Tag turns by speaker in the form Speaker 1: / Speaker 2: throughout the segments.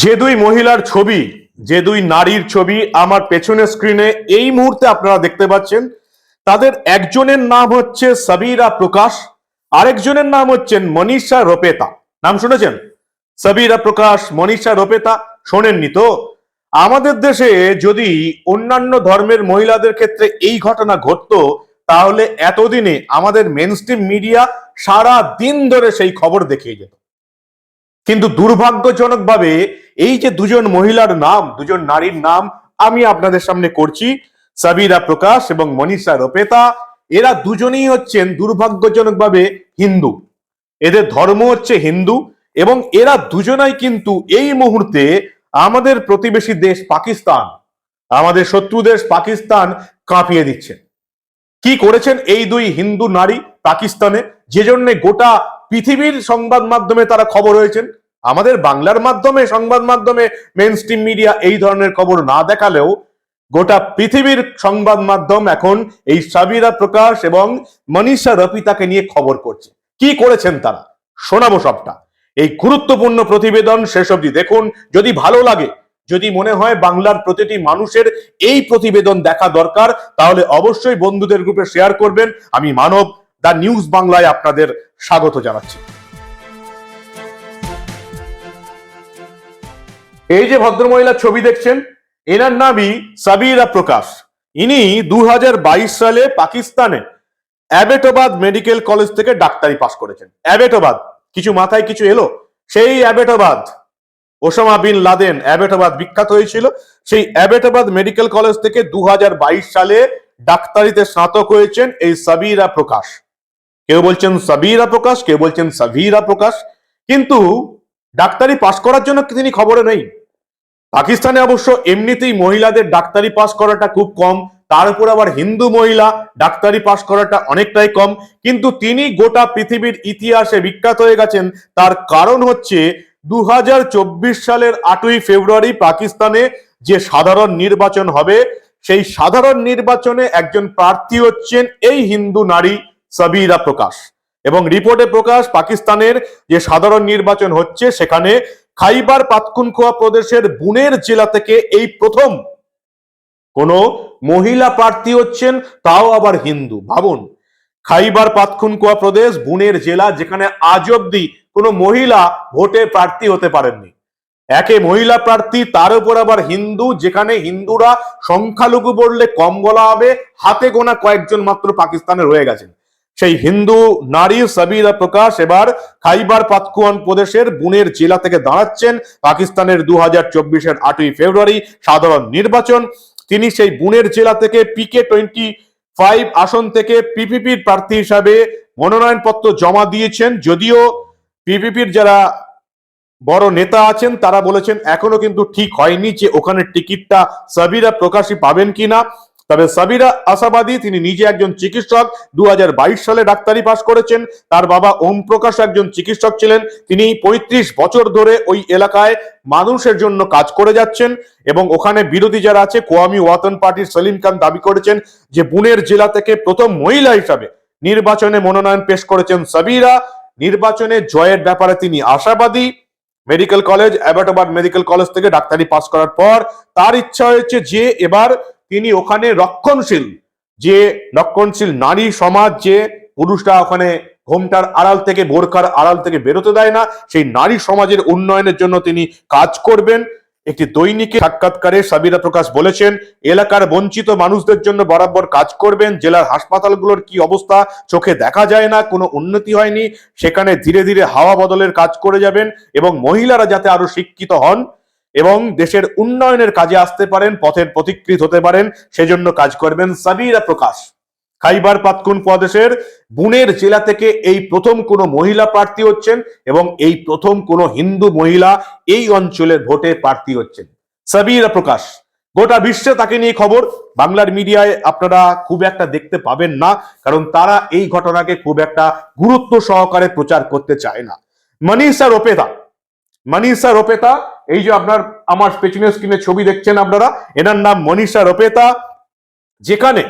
Speaker 1: যে দুই মহিলার ছবি, যে দুই নারীর ছবি আমার পেছনের স্ক্রিনে এই মুহূর্তে আপনারা দেখতে পাচ্ছেন। তাদের একজনের নাম হচ্ছে সাবিরা প্রকাশ, আরেকজনের নাম হচ্ছেন মনীষা রোপেতা। নাম শুনেছেন? সাবিরা প্রকাশ, মনীষা রোপেতা, শোনেননি তো? আমাদের দেশে যদি অন্যান্য ধর্মের মহিলাদের ক্ষেত্রে এই ঘটনা ঘটতো, তাহলে এতদিনে আমাদের মেনস্ট্রিম মিডিয়া সারা দিন ধরে সেই খবর দেখিয়ে যেত। কিন্তু দুর্ভাগ্যজনকভাবে এই যে দুজন মহিলার নাম, দুজন নারীর নাম আমি আপনাদের সামনে করছি, সাবিরা প্রকাশ এবং মনীষা রোপেতা, এরা দুজনেই হচ্ছেন দুর্ভাগ্যজনকভাবে হিন্দু। এদের ধর্ম হচ্ছে হিন্দু এবং এরা দুজনাই কিন্তু এই মুহূর্তে আমাদের প্রতিবেশী দেশ পাকিস্তান, আমাদের শত্রু দেশ পাকিস্তান কাঁপিয়ে দিচ্ছেন কি করেছেন এই দুই হিন্দু নারী পাকিস্তানে? যে জন্য গোটা পৃথিবীর সংবাদ মাধ্যমে তারা খবর হয়েছেন আমাদের বাংলার মাধ্যমে, সংবাদ মাধ্যমে মেন স্ট্রিম মিডিয়া এই ধরনের খবর না দেখালেও গোটা পৃথিবীর সংবাদ মাধ্যম এখন এই সাবিরা প্রকাশ এবং মনীষা রপিতাকে নিয়ে খবর করছে। কি করেছেন তারা? শোনাবো সবটা। এই গুরুত্বপূর্ণ প্রতিবেদন শেষ অবধি দেখুন। যদি ভালো লাগে, যদি মনে হয় বাংলার প্রতিটি মানুষের এই প্রতিবেদন দেখা দরকার, তাহলে অবশ্যই বন্ধুদের গ্রুপে শেয়ার করবেন। আমি মানব দা নিউজ বাংলায় আপনাদের স্বাগত জানাচ্ছি। এই যে ভদ্রমহিলার ছবি দেখছেন, এনার নামই সাবিরা প্রকাশ। ইনি দুই হাজার বাইশ সালে পাকিস্তানে অ্যাবেটোবাদ মেডিকেল কলেজ থেকে ডাক্তারি পাশ করেছেন। অ্যাবেটোবাদ, কিছু মাথায় কিছু এলো? সেই অ্যাবেটোবাদ, ওসামা বিন লাদেন অ্যাবেটাবাদ বিখ্যাত হয়েছিল। সেই অ্যাবেটাবাদ মেডিকেল কলেজ থেকে দু হাজার বাইশ সালে ডাক্তারিতে স্নাতক হয়েছেন এই সাবিরা প্রকাশ। কেউ বলছেন সাবিরা প্রকাশ, কেউ বলছেন সাবিরা প্রকাশ, কিন্তু ডাক্তারি পাশ করার জন্য তিনি খবরে নেই। পাকিস্তানে অবশ্য এমনিতেই মহিলাদের ডাক্তারি পাশ করাটা খুব কম, তার উপর আবার হিন্দু মহিলা ডাক্তারি পাশ করাটা অনেকটাই কম, কিন্তু তিনি গোটা পৃথিবীর ইতিহাসে বিখ্যাত হয়ে গেছেন। তার কারণ হচ্ছে দু হাজার চব্বিশ সালের আটই ফেব্রুয়ারি পাকিস্তানে যে সাধারণ নির্বাচন হবে, সেই সাধারণ নির্বাচনে একজন প্রার্থী হচ্ছেন এই হিন্দু নারী। সাবিরা প্রকাশ। এবং রিপোর্টে প্রকাশ, পাকিস্তানের যে সাধারণ নির্বাচন হচ্ছে, সেখানে খাইবার পাতকুনখোয়া প্রদেশের বুনের জেলা থেকে এই প্রথম কোন মহিলা প্রার্থী হচ্ছেন, তাও আবার হিন্দু। ভাবুন, খাইবার পাতকুনখোয়া প্রদেশ বুনের জেলা যেখানে আজ অব্দি কোনো মহিলা ভোটে প্রার্থী হতে পারেননি। একে মহিলা প্রার্থী, তার উপর আবার হিন্দু, যেখানে হিন্দুরা সংখ্যালঘু বললে কম বলা হবে, হাতে গোনা কয়েকজন মাত্র পাকিস্তানে রয়ে গেছেন। সেই হিন্দু নারী সাবিরা প্রকাশ এবার খাইবার পাতকুয়ান প্রদেশের বুনের জেলা থেকে দাঁড়াচ্ছেন। পাকিস্তানের দু হাজার চব্বিশের আটই ফেব্রুয়ারি সাধারণ নির্বাচন। তিনি সেই বুনের জেলা থেকে পিকে টোয়েন্টি ফাইভ আসন থেকে পিপিপির প্রার্থী হিসাবে মনোনয়নপত্র জমা দিয়েছেন। যদিও পিপিপির যারা বড় নেতা আছেন, তারা বলেছেন, এখনও কিন্তু ঠিক হয়নি যে ওখানে টিকিটটা সাবিরা প্রকাশী পাবেন কিনা। তবে সাবিরা আশাবাদী তিনি নিজে একজন চিকিৎসক। দুহাজার বাইশ সালে ডাক্তারি পাশ করেছেন। তার বাবা ওম প্রকাশ একজন চিকিৎসক ছিলেন। তিনি পঁয়ত্রিশ বছর ধরে ওই এলাকায় মানুষের জন্য কাজ করে যাচ্ছেন এবং ওখানে বিরোধী যারা আছে, কোয়ামি ওয়াতন পার্টির সলিম খান দাবি করেছেন যে বুনের জেলা থেকে প্রথম মহিলা হিসাবে নির্বাচনে মনোনয়ন পেশ করেছেন সাবিরা। নির্বাচনে জয়ের ব্যাপারে তিনি আশাবাদী। Medical college, Abbottabad medical college থেকে ডাক্তারি পাস করার পর তার ইচ্ছা হয়েছে যে এবার তিনি ওখানে রক্ষণশীল, যে রক্ষণশীল নারী সমাজ যে পুরুষরা ওখানে ঘোমটার আড়াল থেকে বোরকার আড়াল থেকে বেরোতে দেয় না, সেই নারী সমাজের উন্নয়নের জন্য তিনি কাজ করবেন। একটি দৈনিকে সাক্ষাৎকারে সাবিরা প্রকাশ বলেছেন, এলাকার বঞ্চিত মানুষদের জন্য বরাবর কাজ করবেন, জেলার হাসপাতালগুলোর কি অবস্থা চোখে দেখা যায় না, কোনো উন্নতি হয়নি, সেখানে ধীরে ধীরে হাওয়া বদলের কাজ করে যাবেন এবং মহিলারা যাতে আরও শিক্ষিত হন। এবং দেশের উন্নয়নের কাজে আসতে পারেন, পথের প্রতিকৃত হতে পারেন, সেজন্য কাজ করবেন সাবিরা প্রকাশ। খাইবার পাতকুন প্রদেশের বুনের জেলা থেকে এই প্রথম কোনো মহিলা প্রার্থী হচ্ছেন এবং এই প্রথম কোনো হিন্দু মহিলা এই অঞ্চলের ভোটে প্রার্থী হচ্ছেন। সাবিরা প্রকাশ। গোটা বিশ্বে তাকে নিয়ে খবর। বাংলার মিডিয়ায় আপনারা খুব একটা দেখতে পাবেন না, কারণ তারা এই ঘটনাকে খুব একটা গুরুত্ব সহকারে প্রচার করতে চায় না। মনীষা রোপেতা মনীষা রোপেতা, এই যে আপনার আমার পেছনের স্ক্রিনে ছবি দেখছেন আপনারা, এনার নাম মনীষা রোপেতা, যেখানে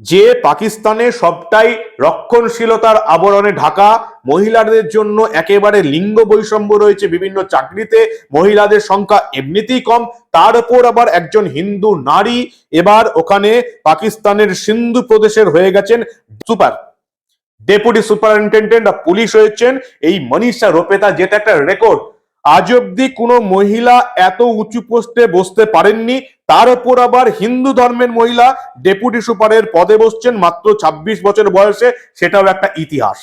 Speaker 1: যে পাকিস্তানে সবটাই রক্ষণশীলতার আবরণে ঢাকা, মহিলাদের জন্য একেবারে লিঙ্গ বৈষম্য রয়েছে বিভিন্ন চাকরিতে, মহিলাদের সংখ্যা এমনিতেই কম, তার উপর আবার একজন হিন্দু নারী এবার ওখানে পাকিস্তানের সিন্ধু প্রদেশের হয়ে গেছেন super, deputy superintendent of police হয়েছেন, এই মনীষা রোপেতা যেটা একটা রেকর্ড আজ অব্দি কোনো মহিলা এত উঁচু পোস্টে বসতে পারেননি। তার উপর আবার হিন্দু ধর্মের মহিলা ডেপুটি সুপারের পদে বসছেন মাত্র ২৬ বছর বয়সে। সেটাও একটা ইতিহাস।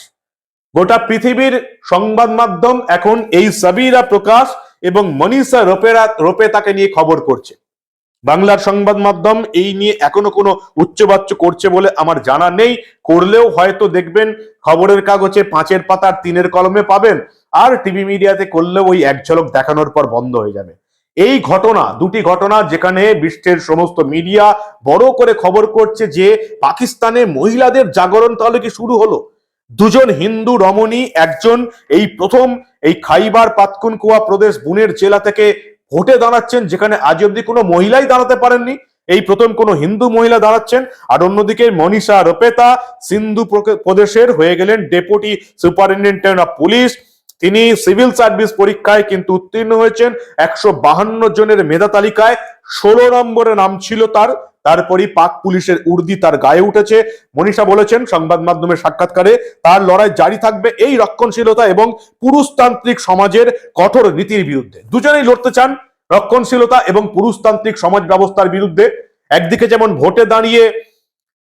Speaker 1: গোটা পৃথিবীর সংবাদ মাধ্যম এখন এই সাবিরা প্রকাশ এবং মনীষা রোপেরা রোপে তাকে নিয়ে খবর করছে। বাংলার সংবাদ মাধ্যম এই নিয়ে এখনও কোনো উচ্চবাচ্য করছে বলে আমার জানা নেই। করলেও হয়তো দেখবেন খবরের কাগজে পাঁচের পাতার তিনের কলমে পাবেন। আর টিভি মিডিয়াতে করলেও ওই এক ঝলক দেখানোর পর বন্ধ হয়ে যাবে। এই ঘটনা, দুটি ঘটনা যেখানে বিশ্বের সমস্ত মিডিয়া বড় করে খবর করছে যে পাকিস্তানে মহিলাদের জাগরণ তাহলে কি শুরু হলো? দুজন হিন্দু রমণী, একজন এই প্রথম এই খাইবার পাতকুনকুয়া প্রদেশ বুনের জেলা থেকে ভোটে দাঁড়াচ্ছেন, যেখানে আজ অব্দি কোনো মহিলাই দাঁড়াতে পারেননি। এই প্রথম কোনো হিন্দু মহিলা দাঁড়াচ্ছেন। আর অন্যদিকে মনীষা রোপেতা সিন্ধু প্রদেশের হয়ে গেলেন ডেপুটি সুপারিনটেন্ডেন্ট অফ পুলিশ। তিনি সিভিল সার্ভিস পরীক্ষায় কিন্তু উত্তীর্ণ হয়েছেন। একশো বাহান্ন জনের মেধা তালিকায় ষোলো নম্বরে নাম ছিল তার। তারপরই পাক পুলিশের উর্দি তার গায়ে উঠেছে। মনীষা বলেছেন, সংবাদ মাধ্যমের সাক্ষাৎকারে তার লড়াই জারি থাকবে এই রক্ষণশীলতা এবং পুরুষতান্ত্রিক সমাজের কঠোর নীতির বিরুদ্ধে। দুজনেই লড়তে চান রক্ষণশীলতা এবং পুরুষতান্ত্রিক সমাজ ব্যবস্থার বিরুদ্ধে। একদিকে যেমন ভোটে দাঁড়িয়ে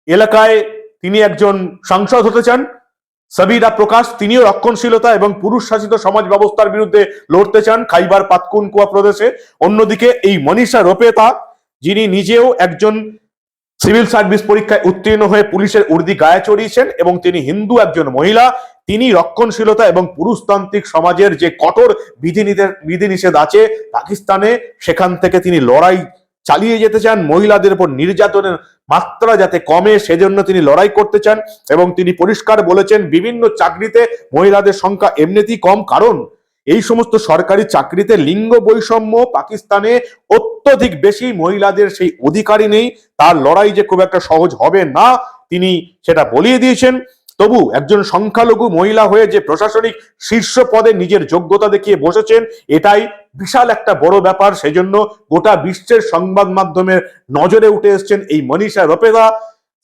Speaker 1: এলাকায় তিনি একজন সাংসদ হতে চান, সাবিরা প্রকাশ, তিনিও রক্ষণশীলতা এবং পুরুষ শাসিত সমাজ ব্যবস্থার বিরুদ্ধে লড়তে চান খাইবার পাতকুনকুয়া প্রদেশে। অন্যদিকে এই মনীষা রোপেতা যিনি নিজেও একজন সিভিল সার্ভিস পরীক্ষায় উত্তীর্ণ হয়ে পুলিশের উর্দি গায়ে চড়িয়েছেন এবং তিনি হিন্দু একজন মহিলা, তিনি রক্ষণশীলতা এবং পুরুষতান্ত্রিক সমাজের যে কঠোর বিধিনিষেধ বিধিনিষেধ আছে, পাকিস্তানে সেখান থেকে তিনি লড়াই চালিয়ে যেতে চান। মহিলাদের উপর নির্যাতনের মাত্রা যাতে কমে, সেজন্য তিনি লড়াই করতে চান এবং তিনি পরিষ্কার বলেছেন, বিভিন্ন চাকরিতে মহিলাদের সংখ্যা এমনিতেই কম। কারণ এই সমস্ত সরকারি চাকরিতে লিঙ্গ বৈষম্য পাকিস্তানে অত্যধিক বেশি মহিলাদের সেই অধিকারই নেই। তার লড়াই যে খুব একটা সহজ হবে না, তিনি সেটা বলিয়ে দিয়েছেন। তবু একজন সংখ্যালঘু মহিলা হয়ে যে প্রশাসনিক শীর্ষ পদে নিজের যোগ্যতা দেখিয়ে বসেছেন, এটাই বিশাল একটা বড় ব্যাপার। সেজন্য গোটা বিশ্বের সংবাদ মাধ্যমের নজরে উঠে এসছেন এই মনীষা রোপেদা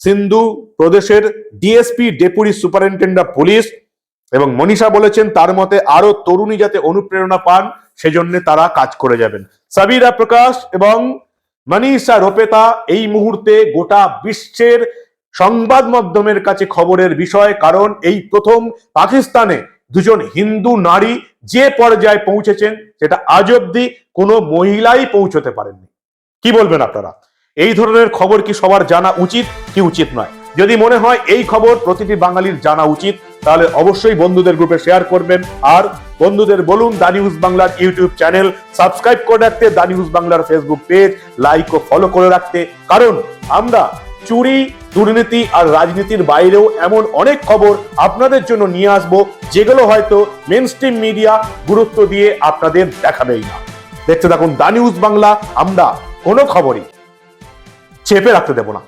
Speaker 1: সিন্ধু প্রদেশের DSP deputy superintendent of police. এবং মনীষা বলেছেন, তার মতে আরও তরুণী যাতে অনুপ্রেরণা পান, সেজন্য তারা কাজ করে যাবেন। সাবিরা প্রকাশ এবং মনীষা রোপেতা এই মুহূর্তে গোটা বিশ্বের সংবাদ মাধ্যমের কাছে খবরের বিষয়, কারণ এই প্রথম পাকিস্তানে দুজন হিন্দু নারী যে পর্যায়ে পৌঁছেছেন, সেটা আজ অব্দি কোনো মহিলাই পৌঁছতে পারেননি। কি বলবেন আপনারা? এই ধরনের খবর কি সবার জানা উচিত? কি উচিত নয়। যদি মনে হয় এই খবর প্রতিটি বাঙালির জানা উচিত তাহলে অবশ্যই বন্ধুদের গ্রুপে শেয়ার করবেন। আর বন্ধুদের বলুন দা নিউজ বাংলার ইউটিউব চ্যানেল সাবস্ক্রাইব করে রাখতে, দা নিউজ বাংলার ফেসবুক পেজ লাইক ও ফলো করে রাখতে। কারণ আমরা চুরি, দুর্নীতি আর রাজনীতির বাইরেও এমন অনেক খবর আপনাদের জন্য নিয়ে আসব, যেগুলো হয়তো মেন স্ট্রিম মিডিয়া গুরুত্ব দিয়ে আপনাদের দেখাবেই না। দেখতে থাকুন দা নিউজ বাংলা, আমরা কোনো খবরই চেপে রাখতে দেব না।